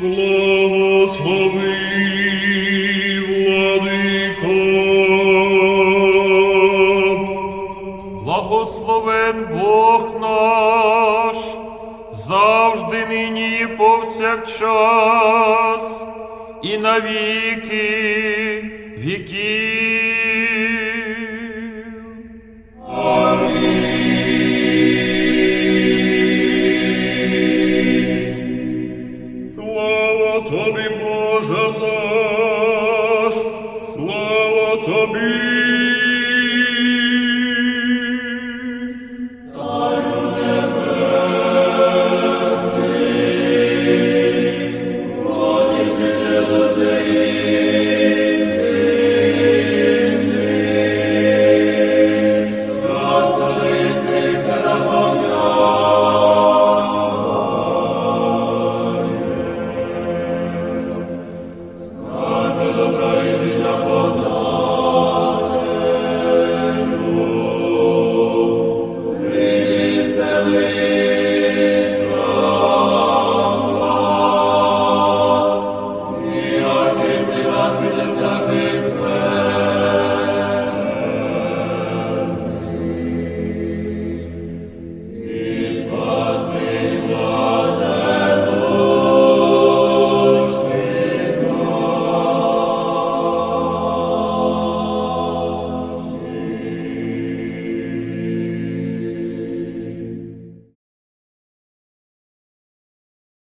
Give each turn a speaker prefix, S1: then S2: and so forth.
S1: Благослови, владико.
S2: Благословен Бог наш, завжди нині і повсякчас, і навіки віки
S1: Тобі, Боже наш, слава тобі,